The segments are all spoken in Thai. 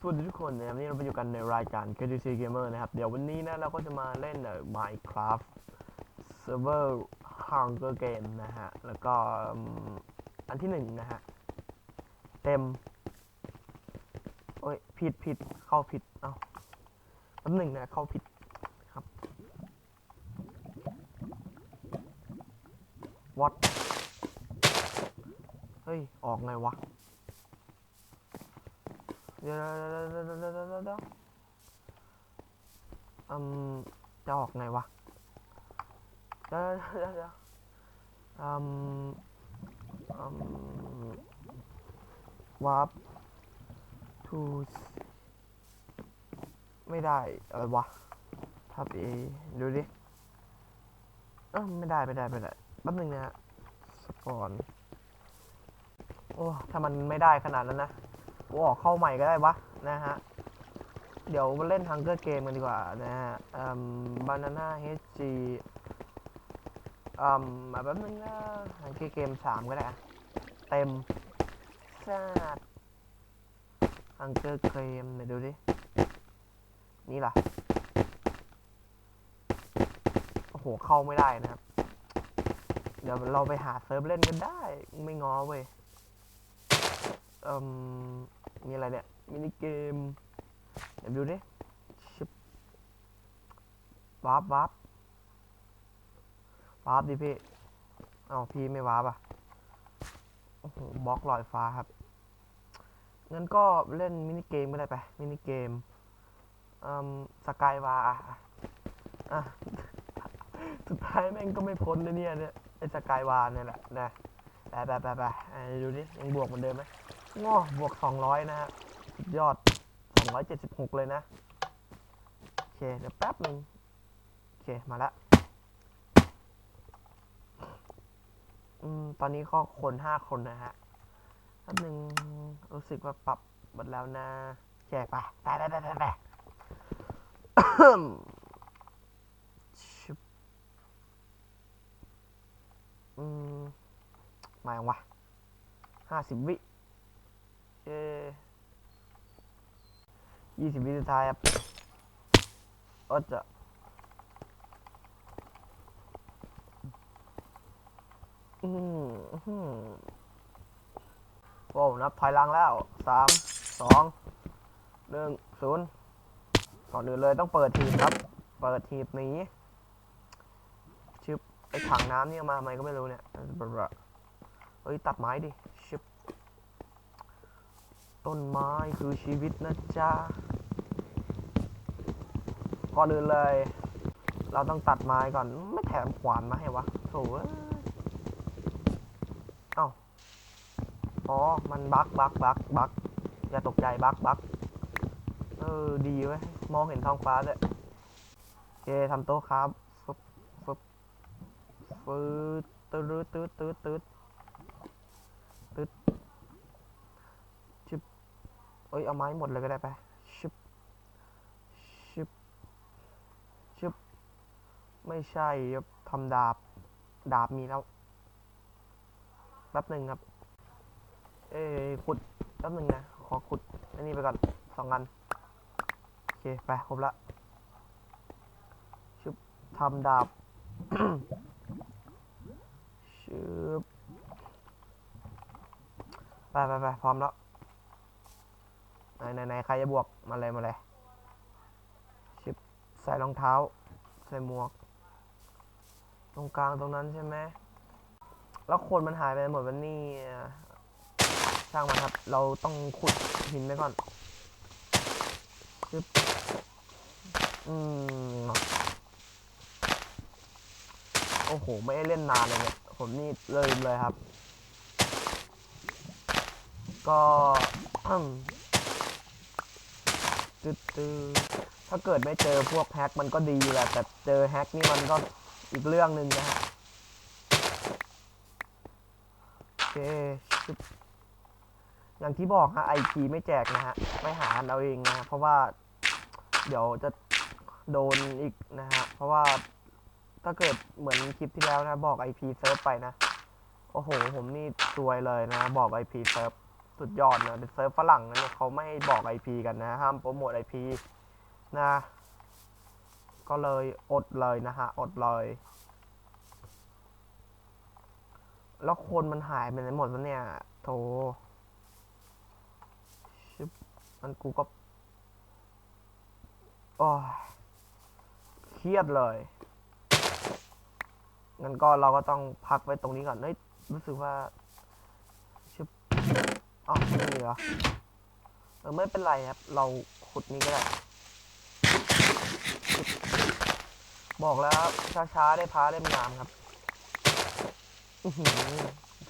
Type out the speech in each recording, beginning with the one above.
สวัสดีทุกคนนะครับวันนี่เราไปอยู่กันในรายการ KTC Gamer นะครับ เดี๋ยววันนี้นะเราก็จะมาเล่น Minecraft Server Hunger Game นะฮะ แล้วก็อันที่หนึ่งนะฮะ เต็ม โอ้ย ผิดผิดเข้าผิด เอ้าอันหนึ่งนะ เข้าผิดครับ what เฮ้ย ออกไงวะ ดี๋ยวเดี๋ยวเดี๋ยวเดี๋ยวอืมจะออกไงวะเดี๋ยวเดี๋ยวเดี๋ยวอืมอืมวาร์ป to ไม่ได้อะไรวะทับเอดูดิเออไม่ได้ไม่ได้ไม่ได้แป๊บนึงนะสปอนโอ้ถ้ามันไม่ได้ขนาดนั้นนะ กูออกเข้าใหม่ก็ได้วะนะฮะ เดี๋ยวมาเล่น Hunger Game กันดีกว่านะฮะอืม Banana HG อืมมาแป๊บนึงนะ Hunger Game สามก็ได้เต็มซาด Hunger Game เดี๋ยวดูดิ นี่ล่ะโอ้โหเข้าไม่ได้นะครับ เดี๋ยวเราไปหาเซิร์ฟเล่นกันได้ ไม่ง้อเว้ยเอ่ มีอะไรเนี่ย มินิเกม เดี๋ยวดูดิชิบวาร์ปวาร์ปวาร์ปดิพี่เอาพี่ไม่วาร์ปอะ โอ้โหบล็อกลอยฟ้าครับ งั้นก็เล่นมินิเกมก็ได้ไป มินิเกมอ่มสกายวาอะอะสุดท้ายแม่งก็ไม่พ้นเลยเนี่ยเนี่ยไอ้สกายวาเนี่ยแหละนะไปไปไปไปอะดูดิยังบวกเหมือนเดิมไหม ง้อบวก 200 นะฮะสุดยอด 276 เลยนะ โอเค เดี๋ยวแป๊บหนึ่งโอเค มาละอืม ตอนนี้ก็คน 5 คนนะฮะแป๊บหนึ่งรู้สึกว่าปรับหมดแล้วนะโอเคไปไปไปไปไปไปอืมมายังวะห้าสิบวิ เย้ยี่สิบวิสุดท้ายครับโอ้จะอืมอื้อหือโว้นับถอยหลังแล้วสามสองหนึ่งศูนย์ก่อนอื่นเลยต้องเปิดทีบครับ เปิดทีบหนี้ชึบไอถังน้ำนี่มาทำไมก็ไม่รู้เนี่ยบลาเฮ้ยตัดไม้ดิ ต้นไม้คือชีวิตนะจ๊ะก่อนอื่นเลย เราต้องตัดไม้ก่อน ไม่แถมขวานมาให้วะโถเอ้ยเอ้าอ๋อ มันบักบักบักบักอย่าตกใจบักบักเออ ดีเว้ย มองเห็นท้องฟ้าด้วยโอเคทำโต๊ะครับฟึบฟึบฟึบตืดตืดตืดตืดตืด เอ้ย เอาไม้หมดเลยก็ได้ไปชึบชึบชึบไม่ใช่ครับทำดาบ ดาบมีแล้วแป๊บหนึ่งครับ เอ้ขุดแป๊บหนึ่งนะ ขอขุด อันนี้ไปก่อนสองอัน โอเค ไป ครบละชึบทำดาบชึบไปไปไปพร้อมแล้ว ไหนไหนไหนใครจะบวก มาเลยมาเลยชิบใส่รองเท้า ใส่หมวก ตรงกลางตรงนั้นใช่ไหม แล้วคนมันหายไปหมดวันนี้ช่างมันครับ เราต้องขุดหินไปก่อนชิบอืมโอ้โห ไม่ได้เล่นนานเลยเนี่ย ผมนี่เลยเลยครับ ก็ ตึ๊ดตึ๊ดถ้าเกิดไม่เจอพวกแฮกมันก็ดีแหละ แต่เจอแฮกนี่มันก็อีกเรื่องหนึ่งนะฮะโอเคอย่างที่บอกฮะไอพีไม่แจกนะฮะไม่หาเอาเองนะ เพราะว่า เดี๋ยวจะโดนอีกนะฮะ เพราะว่าถ้าเกิดเหมือนคลิปที่แล้วนะ บอก IP เซิร์ฟไปนะ โอ้โห ผมนี่ซวยเลยนะ บอก IP เซิร์ฟ สุดยอดนะ เป็นเซิร์ฟฝรั่งนะเนี่ยเขาไม่บอก IP กันนะ ห้ามโปรโมท IP นะ ก็เลยอดเลยนะฮะ อดเลย แล้วคนมันหายไปไหนหมดวะเนี่ย โถชิบมันกูก็โอ้ยเครียดเลยงั้นก็เราก็ต้องพักไว้ตรงนี้ก่อน เฮ้ย รู้สึกว่า อ้าวไม่มีเหรอเออไม่เป็นไรครับ เราขุดนี้ก็ได้ บอกแล้วช้าๆได้พาได้งามครับ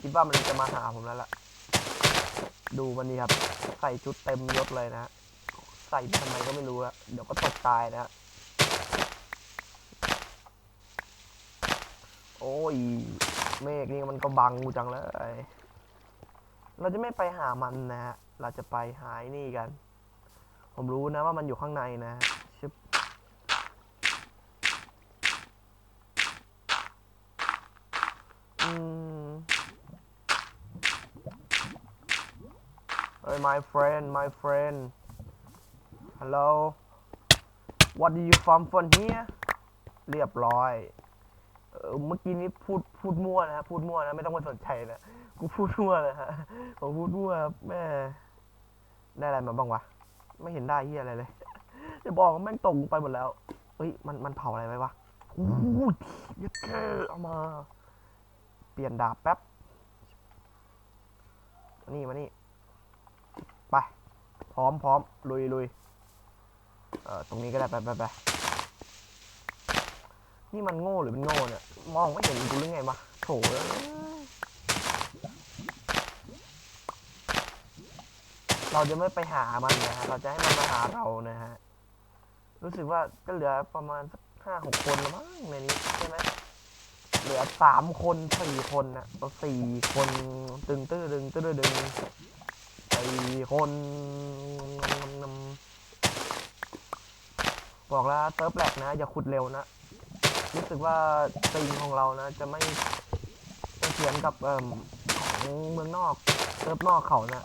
คิดว่ามันจะมาหาผมแล้วล่ะ ดูมันนี่ครับ ใส่ชุดเต็มยศเลยนะ ใส่ทำไมก็ไม่รู้อะเดี๋ยวก็ตกตายนะฮะโอ้ย เมฆนี่มันก็บังกูจังเลย เราจะไม่ไปหามันนะฮะ เราจะไปหาไอ้นี่กัน ผมรู้นะว่ามันอยู่ข้างในนะชึบอืมเอ้ย my friend my friend hello what do you from from here เรียบร้อย เออเมื่อกี้นี้พูดพูดมั่วนะฮะ พูดมั่วนะ ไม่ต้องไปสนใจนะ กูพูดมั่วนะฮะผมพูดมั่วครับแม่ได้อะไรมาบ้างวะ ไม่เห็นได้เฮียอะไรเลย จะบอกว่าแม่งตกไปหมดแล้วเฮ้ยมันมันเผาอะไรไว้วะอู้ยเยัดแค่เอามา เปลี่ยนดาบแป๊บมานี่มานี่ ไป พร้อมพร้อมลุยลุยเอ่อตรงนี้ก็ได้ไปไปไปนี่มันโง่หรือมันโง่เนี่ย มองไม่เห็นกูหรือไงวะโถ เราจะไม่ไปหามันนะฮะเราจะให้มันมาหาเรานะฮะรู้สึกว่าก็เหลือประมาณสักห้าหกคนแล้วมั้งในนี้ใช่ไหมเหลือสามคนสี่คนนะเราสี่คนตึงตื้อดึงตื้อดึงสี่คนบอกแล้วเติร์ฟแหลกนะ อย่าขุดเร็วนะ รู้สึกว่าตีนของเรานะ จะไม่เทียนกับเอ่มของเมืองนอกเติร์ฟนอกเขานะ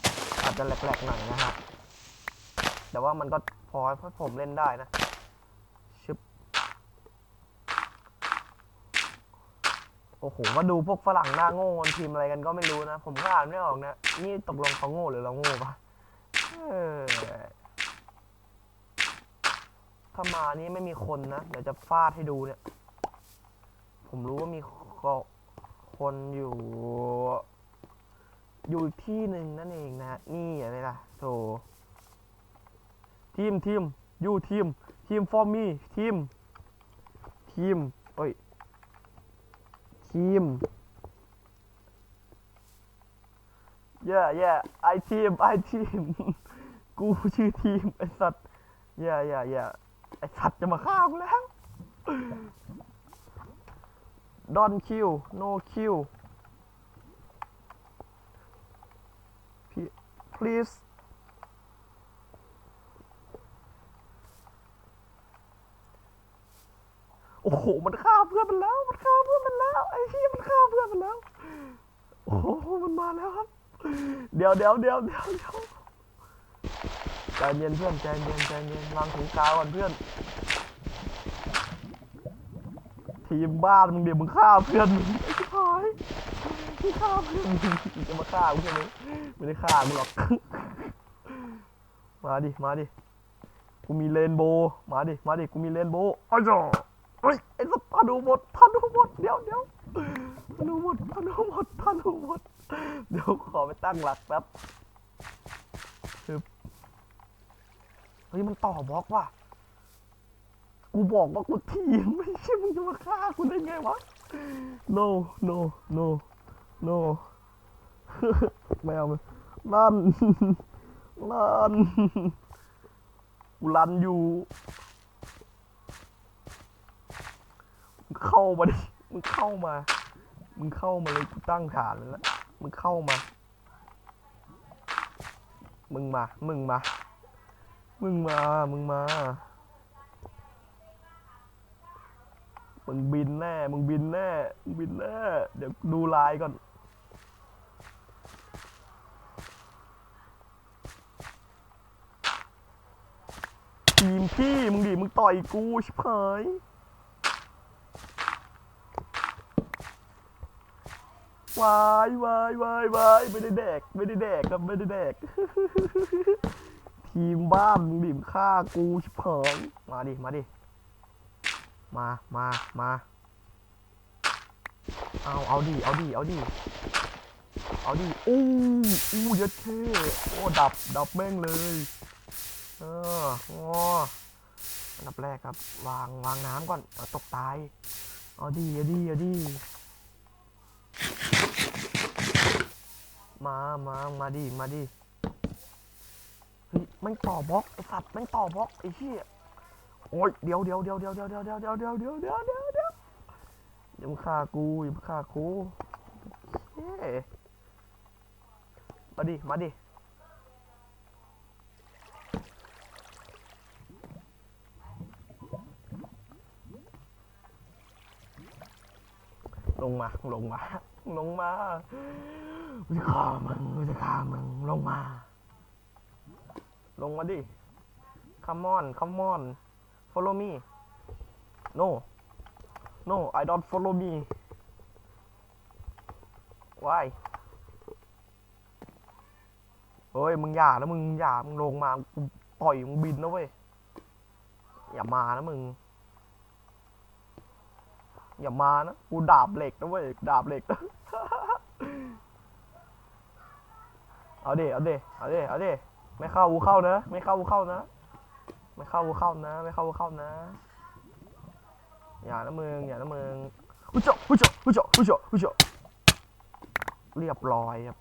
อาจจะแหลกๆหน่อยนะฮะ แต่ว่ามันก็พอให้ผมเล่นได้นะชึบโอ้โหมาดูพวกฝรั่งหน้าโง่มันพิมอะไรกันก็ไม่รู้นะ ผมก็อ่านไม่ออกนะ นี่ตกลงเขาโง่หรือเราโง่ปะเออถ้ามานี่ไม่มีคนนะ เดี๋ยวจะฟาดให้ดูเนี่ย ผมรู้ว่ามีคนอยู่ อยู่อีกที่หนึ่งนั่นเองนะนี่อะไรล่ะโถทีมทีมยูทีมทีม for me ทีมทีมเอ้ยทีมเย่เย่ไอทีมไอทีมกูชื่อทีมไอสัตว์เย่เย่เย่ไอสัตว์จะมาฆ่ากูแล้ว Don't kill no kill P- please โอ้โห มันฆ่าเพื่อนมันแล้ว มันฆ่าเพื่อนมันแล้ว ไอ้เหี้ยมันฆ่าเพื่อนมันแล้ว โอ้โห มันมาแล้วครับ เดี๋ยวเดี๋ยวเดี๋ยวเดี๋ยวเดี๋ยวใจเย็นเพื่อนใจเย็นใจเย็นวางถุงกาวก่อนเพื่อน ทีมบ้านมึงเดี๋ยวมึงฆ่าเพื่อนมึง มึงฆ่าเพื่อนมึงมึงจะมาฆ่ากูใช่ไหมไม่ได้ฆ่ามึงหรอก มาดิ มาดิ กูมีเรนโบ มาดิ มาดิ กูมีเรนโบอ้าวจ้ะเฮ้ยไอ้สัตว์พาดูหมดพาดูหมด เดี๋ยวเดี๋ยวพาดูหมดพาดูหมดพาดูหมด เดี๋ยวขอไปตั้งหลักแป๊บฮึบเฮ้ยมันต่อบล็อกว่ะ กูบอกว่ากูทีมไม่ใช่มึงจะมาฆ่ากูได้ไงวะ no no no no ไม่เอามันลั่นลั่นกูลันอยู่ มึงเข้ามาดิ มึงเข้ามา มึงเข้ามาเลยกูตั้งฐานแล้ว มึงเข้ามา มึงมา มึงมา มึงมา มึงมา มึงบินแน่ มึงบินแน่ มึงบินแน่ เดี๋ยวดูลายก่อน ทีมพี่มึงดิมึงต่อยกูชิบหายวายวายวายวายไม่ได้แดกไม่ได้แดกครับไม่ได้แดก ทีมบ้านมึงดิมงฆ่ากูชิบหายมาดิมาดิมามามาเอาเอาดิเอาดิเอาดิเอาดิอู้อู้เยัดเท่โอ้ดับดับแม่งเลย เออโอ้อันดับแรกครับ วางวางน้ำก่อนเดี๋ยวตกตาย เอาดิเอาดิเอาดิมามามาดิมาดิเฮ้ยม่งต่อบล็อกไอสัตว์ม่งต่อบล็อกไอ้เหี้ยโอ้ยเดี๋ยวเดี๋ยวเดี๋ยวเดี๋ยวเดี๋ยวเดี๋ยวเดี๋ยวเดี๋ยวเดี๋ยวเดี๋ยวเดี๋ยวเดี๋ยวเดี๋ยวอย่ามาฆ่ากูอย่ามาฆ่ากูเฮ้ยมาดิมาดิ ลงมา ลงมา ลงมาจะฆ่ามึงจะฆ่ามึงลงมา ลงมาดิ come on come on follow me no no I don't follow me why เฮ้ย มึงอย่านะมึงอย่า มึงลงมา กูต่อยมึงบินนะเว้ย อย่ามานะมึง อย่ามานะ กูดาบเหล็กนะเว้ย ดาบเหล็กเอาเดิเอาเดิเอาเดิเอาเดิไม่เข้ากูเข้านะ ไม่เข้ากูเข้านะ ไม่เข้ากูเข้านะ ไม่เข้ากูเข้านะ อย่านะมึง อย่านะมึงหุจาหุจาหุจาหุจาหุจาเรียบร้อยครับ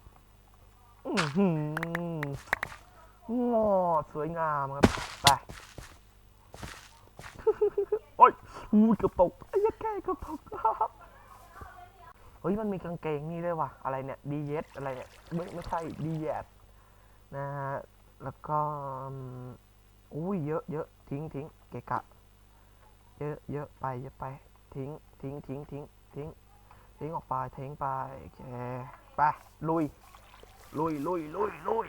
อือหืองอสวยงามครับ ไป โอ้ย อูเกือบตกไอ้ยัดแก่กือบตกเฮ้ยมันมีกางเกงนี่ด้วยว่ะอะไรเนี่ยดีเยสอะไรเนี่ยไม่ไม่ใช่ดีเยสนะฮะแล้วก็อุ้ยเยอะเยอะทิ้งทิ้งเกะกะ เยอะเยอะไปเยอะไป ทิ้งทิ้งทิ้งทิ้งทิ้งทิ้งออกไปทิ้งไปโอเคไปลุยลุยลุยลุยลุย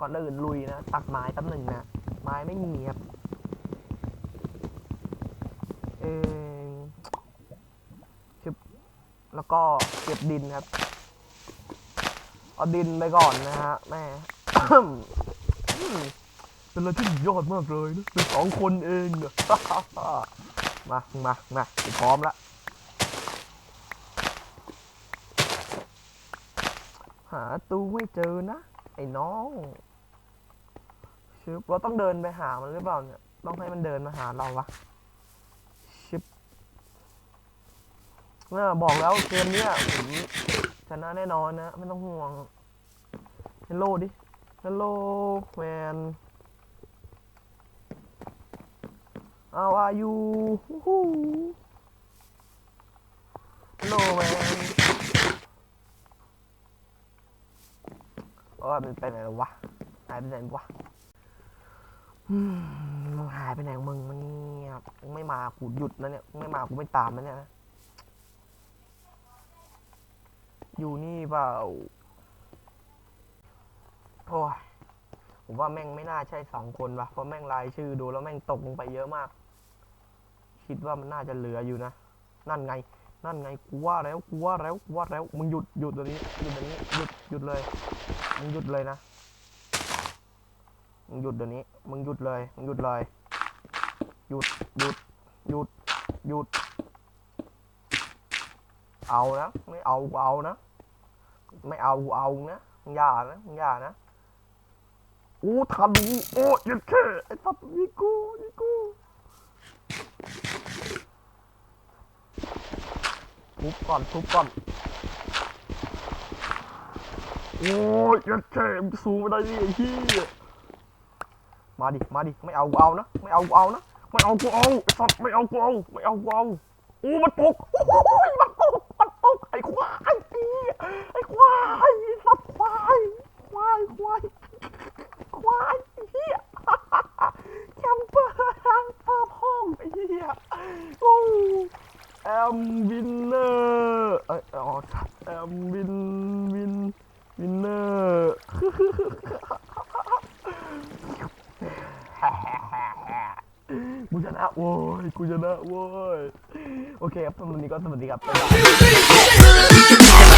ก่อนอื่นลุยนะ ตัดไม้แป๊บหนึ่งนะ ไม้ไม่มีครับ เออชึบแล้วก็เก็บดินครับ เอาดินไปก่อนนะฮะแม่เป็นอะไรที่ยอดมากเลยนะเป็นสองคนเองอะมามามาพร้อมละหาตู้ไม่เจอนะ ไอ้น้องชึบเราต้องเดินไปหามันหรือเปล่าเนี่ย ต้องให้มันเดินมาหาเราวะชึบเนี่ยบอกแล้วเกมเนี้ยผมชนะแน่นอนนะ ไม่ต้องห่วงเฮลโลดิเฮลโลแมน How are you ฮู้ฮู้ Hello man โอ้ยมันไปไหนแล้ววะ หายไปไหนวะมึงหายไปไหนของมึงมันเงียบมึงไม่มากูหยุดนะเนี่ยมึงไม่มากูไม่ตามนะเนี่ยนะ อยู่นี่เปล่าโอ้ยผมว่าแม่งไม่น่าใช่สองคนวะเพราะแม่งรายชื่อดูแล้วแม่งตกลงไปเยอะมาก คิดว่ามันน่าจะเหลืออยู่นะ นั่นไง นั่นไงกูว่าแล้วกูว่าแล้วกูว่าแล้วมึงหยุดหยุดตัวนี้หยุดตัวนี้หยุดหยุดเลยมึงหยุดเลยนะมึงหยุดเดี๋ยวนี้มึงหยุดเลยมึงหยุดเลยหยุดหยุดหยุดหยุด เอานะไม่เอาเอานะ ไม่เอากูเอานะมึงอย่านะมึงอย่านะโอ้ทันกูโอ้ยยัดแค่ไอ้สัตว์นี่กูนี่กูทุบก่อนทุบก่อนโอ้ยยัดแค่มึงสูงไปได้ดิไอ้เหี้ยมาดิมาดิไม่เอากูเอานะไม่เอากูเอานะไม่เอากูเอาไอ้สัตว์ไม่เอากูเอาไม่เอากูเอาโอ้มันตกโอ้ยมันตกมันตกไอ้ควาย ไอ้ควายสัตว์ควายควายควายควายเฮียแคมเปอร์ทางเพิ่มห้องเฮียโอ้แอมวินเนอร์ไอ้อ๋อแอมวินวินวินเนอร์กูชนะโว้ยกูชนะโว้ยโอเคครับสำหรับวันนี้ก็สวัสดีครับ